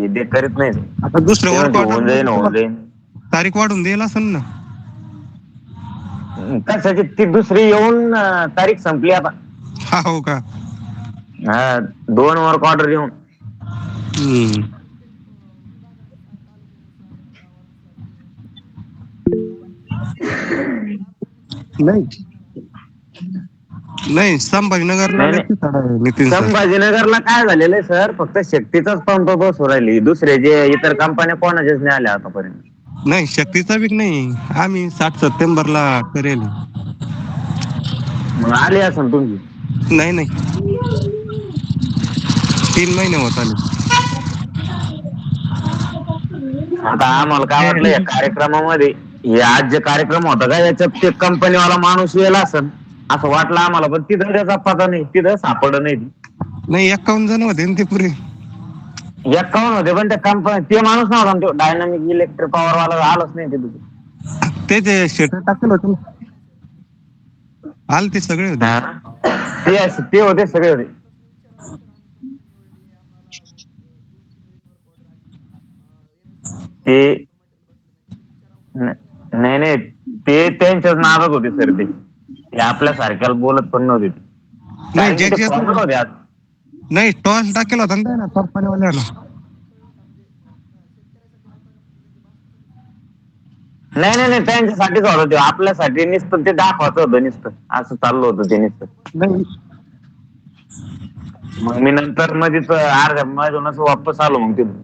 हे ते करीत नाही. आता दुसरं वर्क होऊन जाईन होऊन जाईन तारीख वाढून देईल असेल ना. कशाची? ती दुसरी येऊन अं, तारीख संपली आता. हा हो का? हा दोन वर्क ऑर्डर येऊन हम्म. नाही. नाही संभाजीनगरला नाही, नाही. साडा आहे, नितीन सर संभाजीनगरला काय झालेलं आहे सर? फक्त शक्तीचाच पंप बसू राहिली. दुसरे जे इतर कंपन्या कोणाच्याच नाही आल्या आतापर्यंत. नाही शक्तीचा बी नाही. आम्ही साठ सप्टेंबरला करेल. मग आली असेल तुमची नाही नाही. तीन महिने होत आले. आता आम्हाला काय वाटलं या कार्यक्रमामध्ये हे आज जे कार्यक्रम होता का याच्यात ते कंपनीवाला माणूस येईल असेल असं वाटलं आम्हाला पण तिथं त्याचा पता नाही. तिथं सापड नाही. नाही एक्कावन्न जण होते ना ते पुरे. एकावन्न होते पण त्या कंपनी ते माणूस नव्हता ना तो. डायनामिक इलेक्ट्रिक पॉवर वाला आलंच नाही तिथं. ते जे शेटर टाकेल होते ना. आले ते सगळे होते. ते असे- ते होते सगळे होते. ते न- नाही नाही ते त्यांच्याच नादात होते सर ते. ते आपल्या सारख्याला बोलत पण नव्हते. नाही होते आज. नाही टॉस टाकेल होता ना कंपनीवाल्यानं नाही नाही नाही त्यांच्यासाठीच होतं ते आपल्यासाठी नुसतं ते दाखवायचं होतं नुसतं असं चाललं होतं ते नुसतं नाही मग मी नंतर मध्येच अर्ध्या मधूनच वापस आलो मग तिथून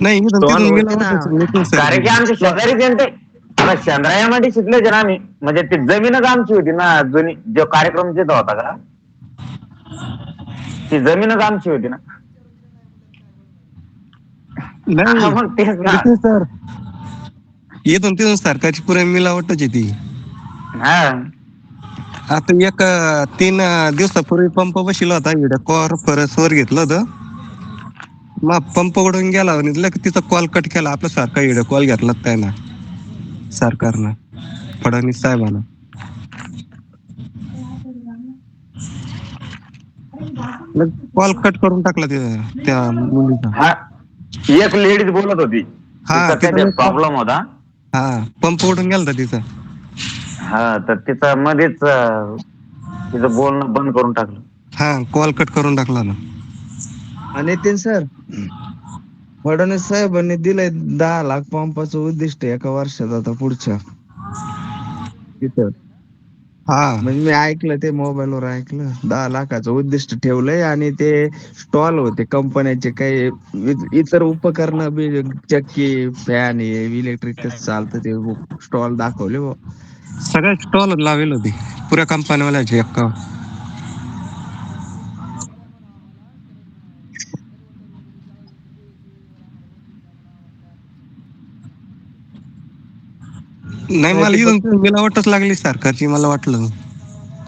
नाही तिथून होता. होतं. कारण की आमचे शेजारीच आहे ना ते आता चंद्रायामध्ये शिकले ना आम्ही म्हणजे ती जमीनच आमची होती ना जुनी. जो कार्यक्रम जिथं होता का? ती जमीनच आमची होती ना. नाही. मग तेच ना. सर. तिथून सरकारची पुरे मिलावटच आहे ती. हा. आता एक अं, तीन अं, दिवसापूर्वी पंप बसला होता. इकडे कॉर परस वर घेतलं होतं. मग पंप उडून गेला आणि लगेच तिचा कॉल कट केला. आपला सारखा इकडे कॉल घेतला काय ना सरकारनं फडणवीस साहेबांना. कॉल कट करून टाकला त्या त्या मुलीचा. हा एक लेडीज बोलत होती. हा, प्रॉब्लेम होता. हा पंप उडून गेला होता तिचा. हा तर तिचं मध्येच तिचं बोलणं बंद करून टाकलं. हा कॉल कट करून टाकला ना. नितीन सर फडणवीस साहेबांनी दिलंय दहा लाख पंपाचं उद्दिष्ट एका वर्षात आता पुढच्या. तिथं. हा. म्हणजे मी ऐकलं ते मोबाईल वर ऐकलं. दहा लाखाचं उद्दिष्ट ठेवलंय आणि ते स्टॉल होते कंपन्याचे काही इतर उपकरण बी चक्की फॅन हे इलेक्ट्रिक चालतं ते स्टॉल दाखवले बुवा. सगळ्या स्टॉल लावेल होती. पुऱ्या कंपनीवाल्याची नाही मला ते इथून मिलावटच लागली सरकारची मला वाटलं.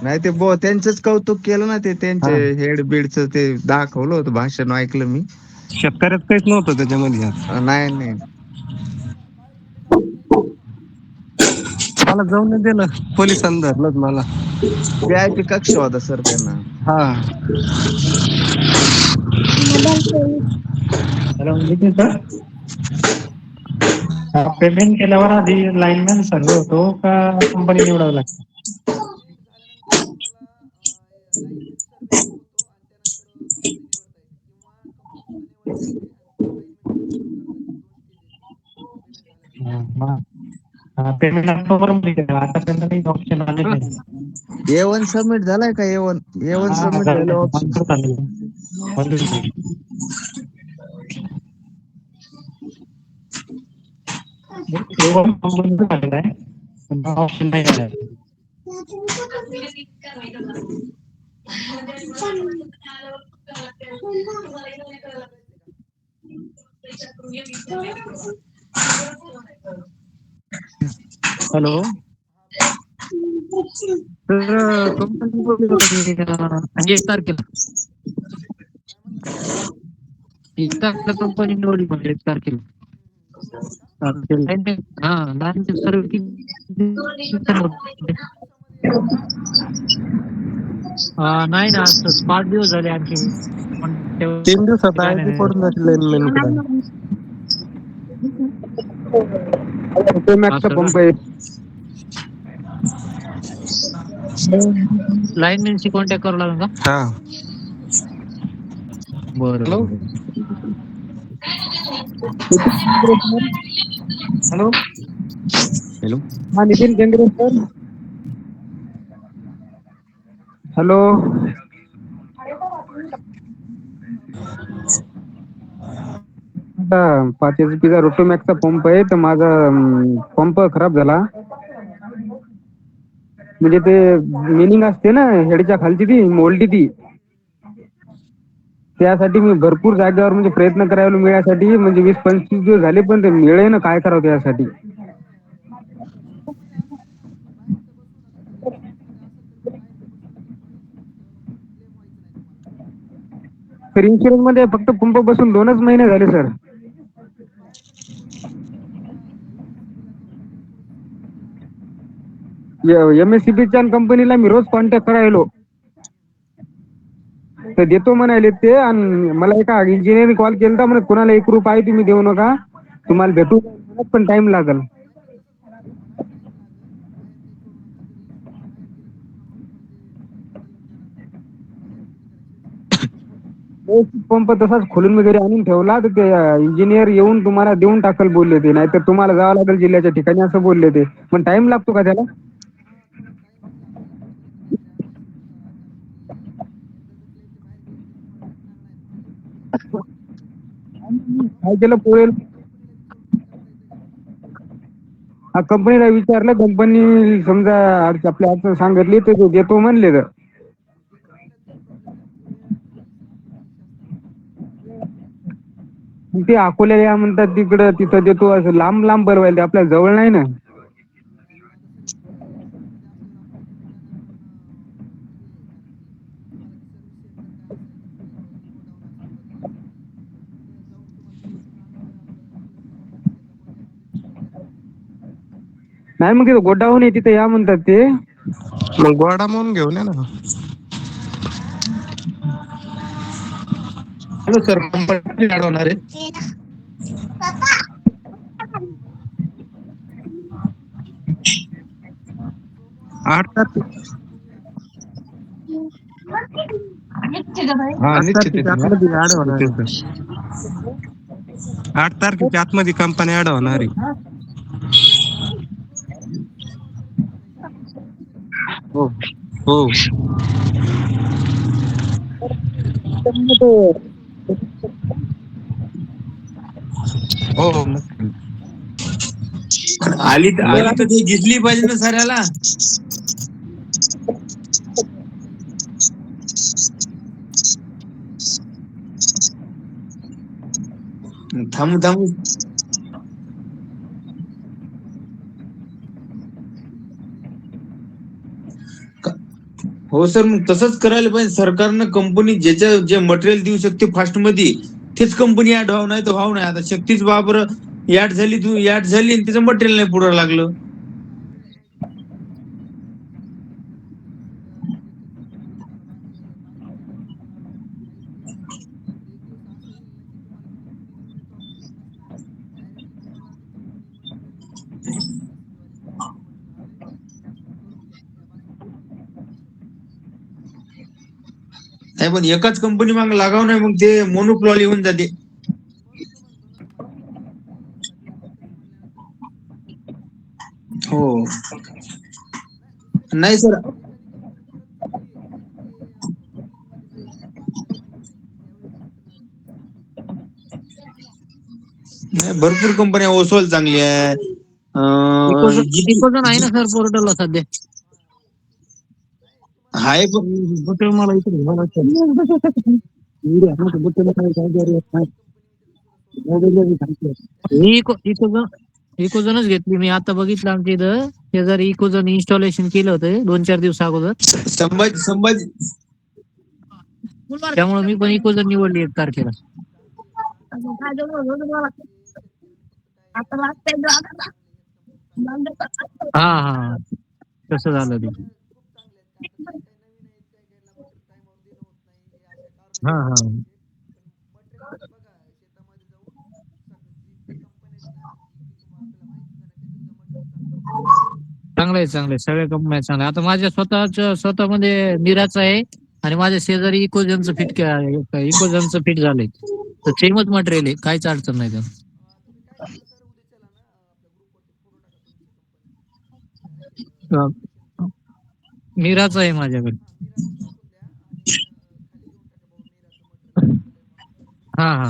नाही ते बो त्यांचंच कौतुक केलं ना ते त्यांचे हेड बीडच ते दाखवलं होतं भाषण ऐकलं मी. शेतकऱ्यात काहीच नव्हतं त्याच्यामध्ये नाही नाही. मला जाऊन नाही दिलं पोलिसांनी धरलं मला. व्हीआयपी कक्ष होता सर त्यांना. हा. पेमेंट केल्यावर आधी लाईनमॅन संघ होतो का कंपनी निवडावं लागतं? पेमेंट ऑक्टोबरमध्ये केलं. आतापर्यंत काही ऑप्शन आले नाही. ए वन सबमिट झालाय का? A one A one submit झालं. झालं ऑप्शन मंजूर झालं. मंजूर झालं. ए वन मंजूर आहे ऑप्शन नाही हॅलो. तर कंपनी एक तारखेला. एक तारखेला कंपनी निवडली म्हणजे एक तारखेला. अं, ते line man- हा line man सर्व किती अं, नाही ना आज पाच दिवस झाले आणखी पण तेव्हा- तीन दिवसात नाही, आय नाही, पडून जाते लाईनमॅन ऑटोमॅक्सचा असं पंप आहे लाईनमॅनशी कॉन्टॅक्ट करावं लागेल का हा बरं Hello? बरं. हॅलो. हॅलो. हा नितीन केंद्रे सर हॅलो. आता पाच एच पीचा रोटोमॅक्सचा पंप आहे तर माझा पंप खराब झाला. म्हणजे ते मिनिंग असते ना हेडच्या खालची ती मोलटी ती. त्यासाठी मी भरपूर जागेवर म्हणजे प्रयत्न करायला मिळण्यासाठी म्हणजे वीस पंचवीस दिवस झाले पण ते मिळे ना? काय करावं त्यासाठी? तर इन्शुरन्समध्ये फक्त पंप बसून दोनच महिने झाले सर एम एस सी बीच्या कंपनीला मी रोज कॉन्टॅक्ट करायलो. तर देतो म्हणाले ते. आणि मला एका इंजिनिअरने कॉल केला म्हणे कोणाला एक रुपये तुम्ही देऊ नका. तुम्हाला भेटू पण टाइम लागल. पंप तसाच खोलून वगैरे आणून ठेवला. तर ते इंजिनियर येऊन तुम्हाला देऊन टाकल बोलले ते. नाहीतर तुम्हाला जावं लागेल जिल्ह्याच्या ठिकाणी असं बोलले ते. पण टाइम लागतो का त्याला? काय केलं पोरेल हा कंपनीला विचारलं कंपनी समजा आपल्या अडचण सांगितली ते देतो म्हणले तर. ते अकोल्याला या म्हणतात तिकडं तिथं देतो असं लांब लांब बरवायला आपल्या जवळ नाही ना. नाही मग तिथं गोडाऊन आहे तिथं या म्हणतात ते. मग गोडा म्हणून घेऊन या ना. हॅलो सर कंपनी अडवणार आहे. आठ तारखे हा आठ निश्चित तारखेच्या आहे. आतमध्ये ऍड होणार आहे. आठ तारखेच्या आतमध्ये कंपनी ऍड होणार आहे. हो हो हो हो नक्की. आली तर आली तर ती घेतली पाहिजे ना साऱ्याला थांबू थांबू हो सर मग तसंच करायला पाहिजे. सरकारनं कंपनी ज्याच्या जे मटेरियल देऊ शकते फास्टमध्ये तेच कंपनी ऍड व्हावं नाही तर व्हावं नाही. आता शक्तीच बाबर ऍड झाली तू ऍड झाली आणि तिचं मटेरियल नाही पुढे लागलं. नाही पण एकाच कंपनी माग लागाव नाही मग ते मोनोप्लॉल येऊन जाते. हो. नाही सर. नाही भरपूर कंपन्या ओसवाल चांगली आहे. आहे ना सर पोर्टलला सध्या? हाय पण मला मी इको इकोजन इकोजनच घेतली. मी आता बघितलं आमच्या इथं. शेजारी इकोजन इन्स्टॉलेशन केलं होतं दोन चार दिवस अगोदर. संभाजी संभाजी त्यामुळे मी पण इकोजन निवडली एक तारखेला. हा हा. तसं झालं ते. चांगलंय चांगलंय चांगलं आहे, चांगलं आहे. सगळ्या कंपन्या चांगल्या आता माझ्या स्वतःच्या स्वतःमध्ये मिराच आहे आणि माझ्या शेजारी इकोजेनचं फिट के च फिट झालंय. तर सेमच मटेरियल आहे. काहीच अडचण नाही त्या मिराच आहे माझ्याकडे. हा हा।